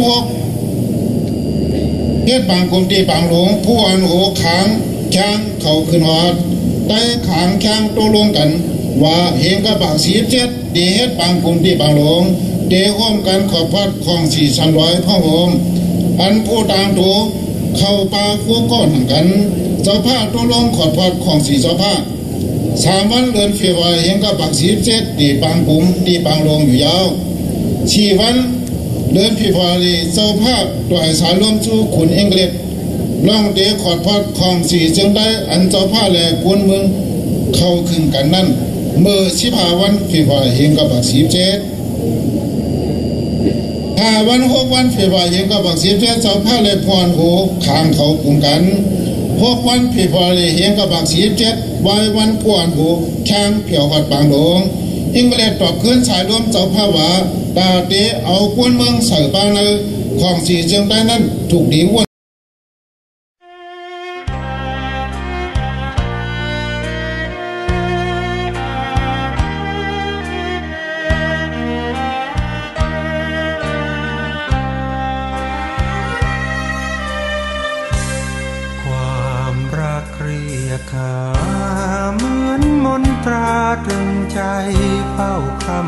พวกเฮ็ดบางกลุ่มที่บางหลวงผู้อันโอขางช้างเขาขึ้นหอดใต้ขางช้างตัวลงกัน ว่าเฮงกับบางสีเจ็ดดีเฮ็ดบางกลุ่มที่บางหลวงเดห้อมกันขอบพัดของสี่สันร้อยพ่อโฮมอันผู้ตามตัวเข้าป่าคู่ก้อนกันเจ้าผ้าตัวลงขอพัดของสี่เจ้าผ้าสามวันเดือนเฟบรุยเห็นกับบางสีเจ็ดดีบางกลุ่มดีบางลงอยู่ยาวสี่วัน เดือนพิพารีเจ้าภาพตัวสารลมสู้ขุนเองเล็ดล่องเดขอดพัดของสี่จึงได้อันเจ้าผ้าแหลกวนเมืองเข้าขึ้นกันนั่นเมื่อสิบห้าวันพิพาเห็นกับบางสีเจ็ดห้าวันหกวันพิพาเห็นกับบางสีเจ็ดเจ้าผ้าแหลกพรโหขางเขากุ่มกันหกวันพิพาเห็นกับบางสีเจ็ดวันวันพวนโหช้างเผียวหัดบางหลวงอิงเล็ดตอบขึ้นสายรวมเจ้าผ้าว่า ตาเตเอากวนเมืองใส่ปาเนอของสีเจียงใต้นั้นถูกดีว่า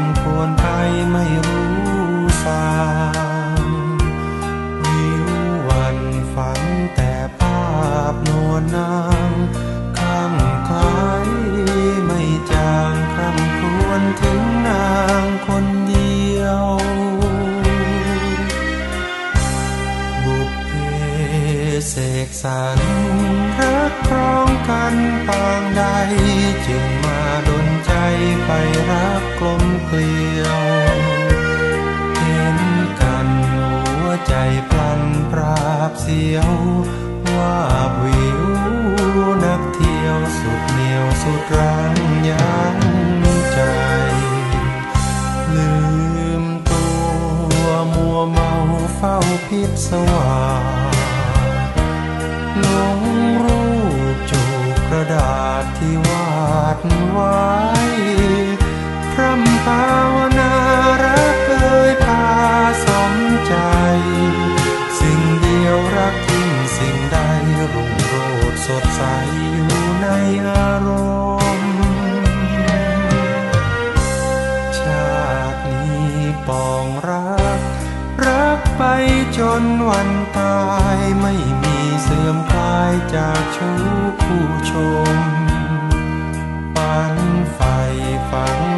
คำควรไปไม่รู้สางวิววันฝันแต่ภาพนวลนางข้างคล้ายไม่จางคำควรถึงนางคนเดียว บุพเพเสกสรรรักครองกันปางใดจึงมาดนใจไปรักกลม ลียวเห็นกันหัวใจพลันปราบเสียว ว่าวิวนักเที่ยวสุดเหนียวสุดรังยังใจ ลืมตัวมัวเมาเฝ้าพิศวาหลงรูปจูกระดาษที่วาดไว้ สดใสอยู่ในอารมณ์ ชาตินี้ปองรัก รักไปจนวันตายไม่มีเสื่อมคลายจากชู้คู่ชม ปันไฟฝัง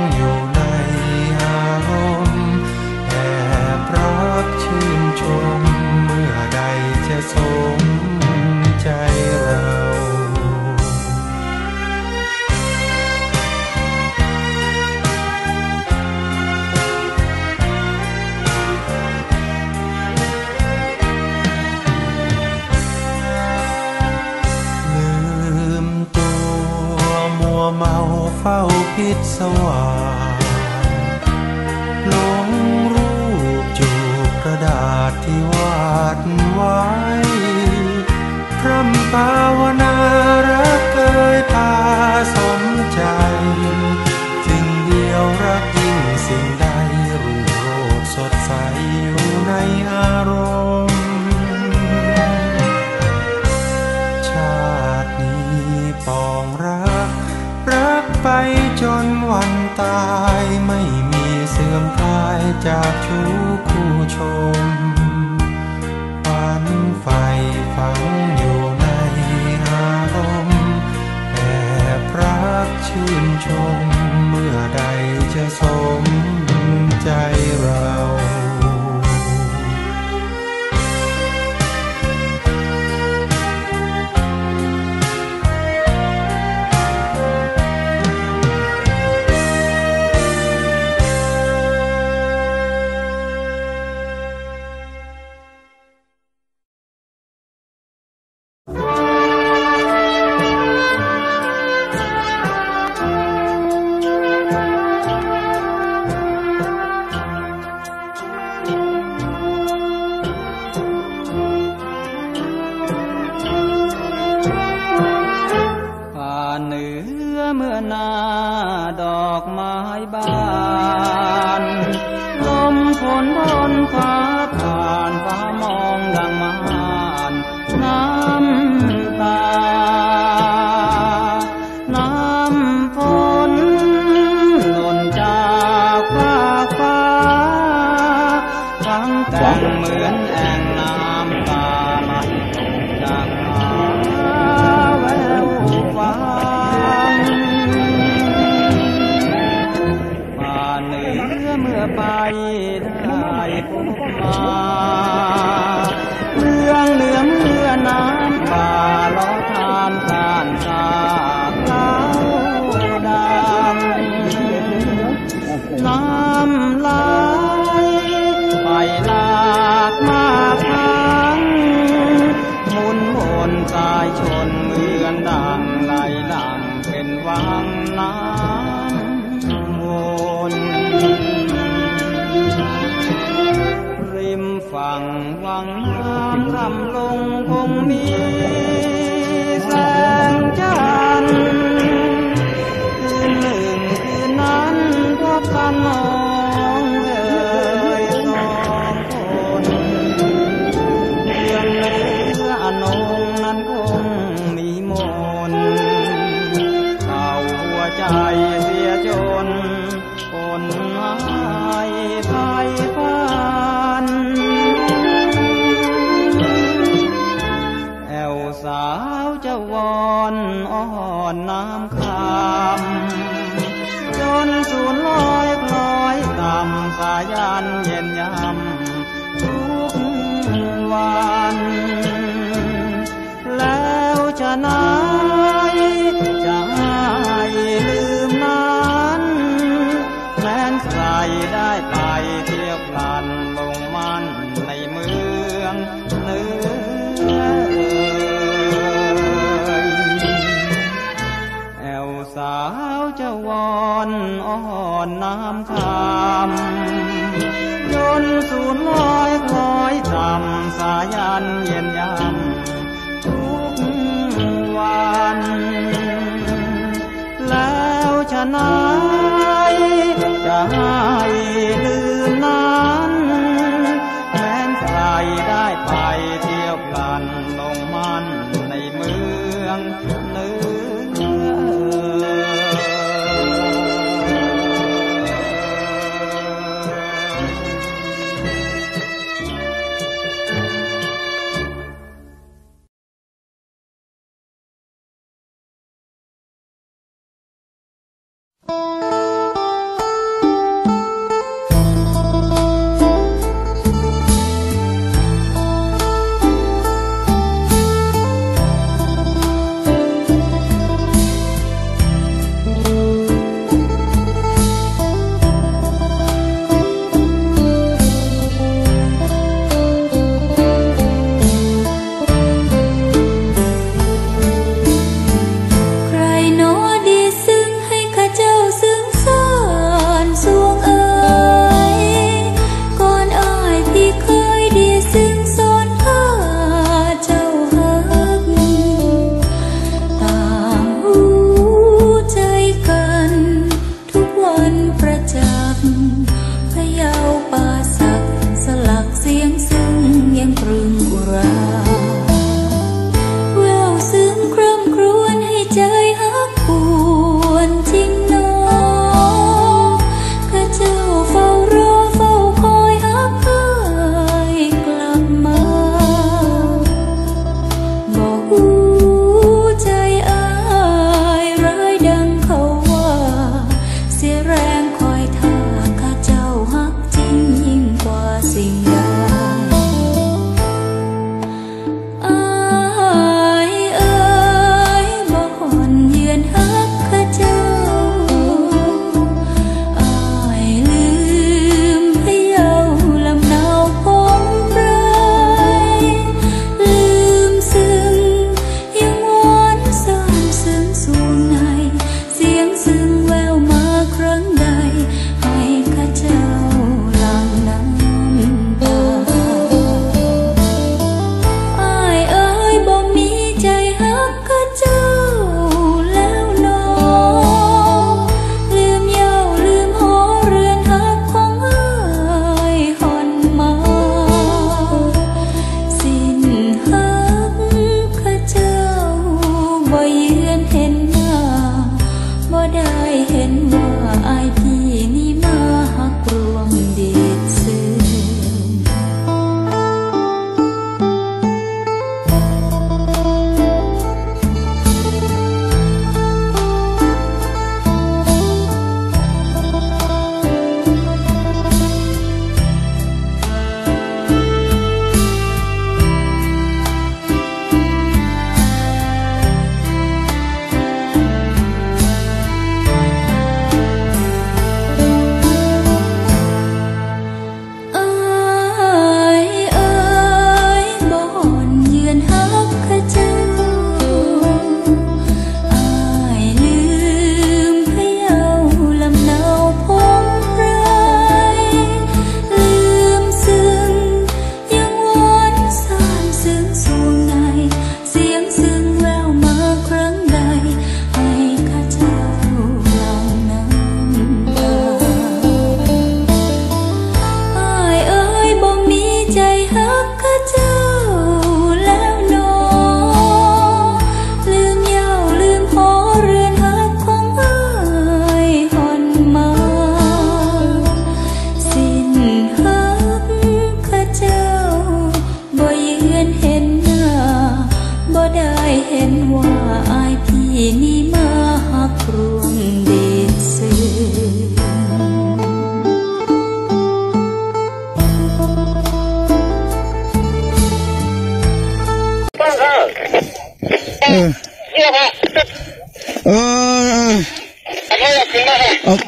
วังน้ำวนริมฝั่งวังน้ำรำลงคงมี คนหายพายพันแอวสาวจะวอนอ้อนน้ำคำจนสูญลอยคลอยต่ำสายันเย็นยำทุกวัน แล้วจะไหนจ ได้ไปเที่ยวพลันลงมันในเมืองเนื้แอวสาวจะวอนอ้อนน้ำคำจนสูญลอยคล้อยต่ำสายันเย็นยำทุกวัน แล้วชนะ ให้ลื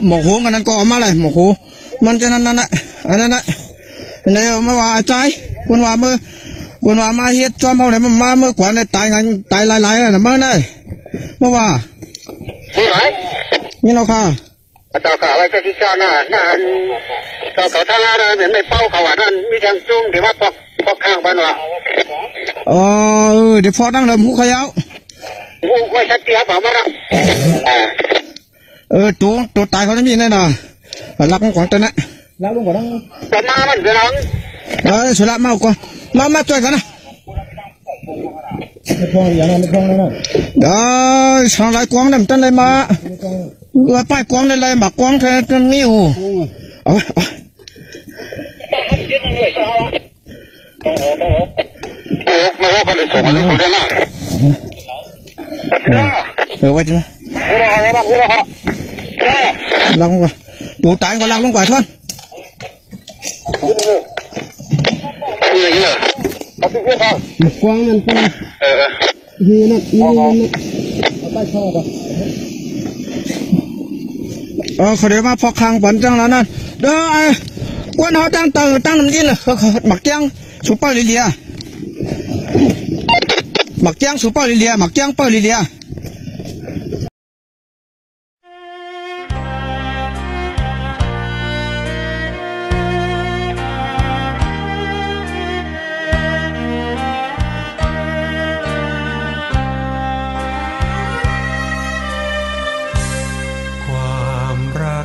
เอาหมกหูกันนั้นก็เออกมาเลยหมกหูมันจะนั่นนั่นแหละอันนั้นแหละในเมื่อว่าใจคนว่ามือคนว่ามาเฮ็ดจอมเอาไหนมันมาเมื่อก่อนเนี่ยตายงานตายหลายๆน่ะเมื่อได้เมื่อว่านี่ไหนนี่เราค่ะต่อข่าวไว้ก็ที่เจ้าหน้าหน้าต่อเขาท่าลาเหมือนในเป้าเขาว่านั่นมีทางจุ้งที่ว่าพอกพอกข้างบ้านว่าเออเดี๋ยวพอตั้งเริ่มหูเขยาวงูไว้ชัดเจียบบอกมาละ เออตัวตัวตายเขาจะมีแน่นอนรักของขวัญตัวนั้น แต่มามันเป็นน้อง เออสุดละมาเอาก่อนมามาช่วยกันนะเดี๋ยวช่างไรกวางเนี่ยมันตั้งเลยมาเออป้ายกวางเลยเลยหมากกวางแค่ตัวนี้โอ้เอาไว้เอาไว้ โอ้มาว่ากันเลยส่งมาเลยคนเดียวนะ เออไว้จ้ะ นี่เราเอาบ้างนี่เราเอา ลากลงก่อนดูตายก็ลากลงก่อนท่าน นี่เลยเอาไปเพื่อนเขา หมากกว างนั่นเป็นเออยีนั่นยีนั่นเอาป้ายเข้าก่อนเออเขาเดี๋ยวมาพอคางปันจังแล้วนั่นเด้อไอ้กวนเขาตั้งตั้งตั้งน้ำยินเลยเขาเขาหมักเจียงสุปเปอร์ลิเลียหมักเจียงสุปเปอร์ลิเลียหมักเจียงเปอร์ลิเลีย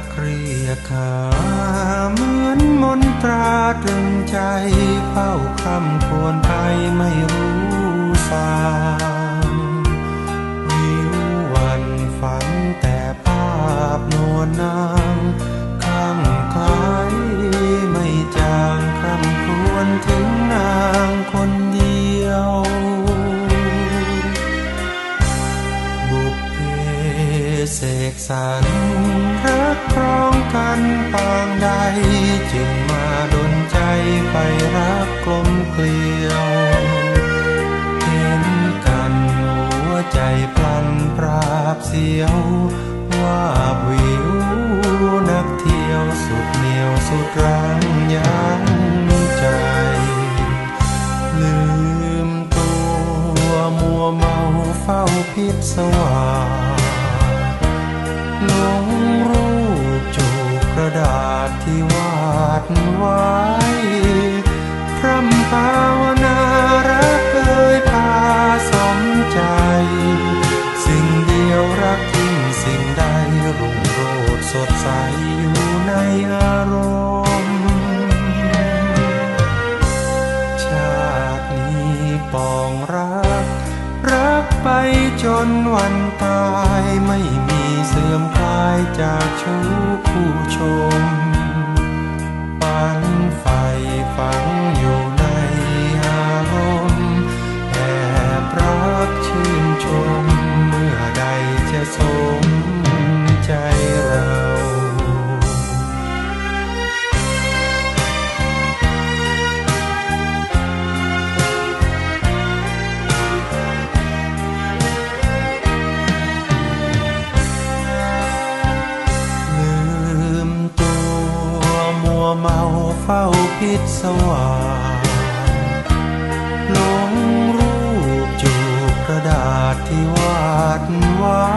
ความรักเรียกขาเหมือนมนตราตรึงใจเฝ้าคำควรไปไม่รู้สางวิววันฝันแต่ภาพนวลนา เสกสรรรักครองกันปางใด จึงมาดนใจไปรักกลมเกลียวเห็นกันหัวใจพลันปราบเสียว ว่าวิวนักเที่ยวสุดเหนียวสุดรังยังใจ ลืมตัวมัวเมาเฝ้าพิศวาส ดไว้พร่ำภาวนารักเอ่ยพาสมใจ สิ่งเดียวรักทิ้งสิ่งใดรุ่งโรจน์สดใสอยู่ในอารมณ์ ชาตินี้ปองรัก รักไปจนวันตายไม่มีเสื่อมคลายจากชู้ผู้ชม ที่วาดไว้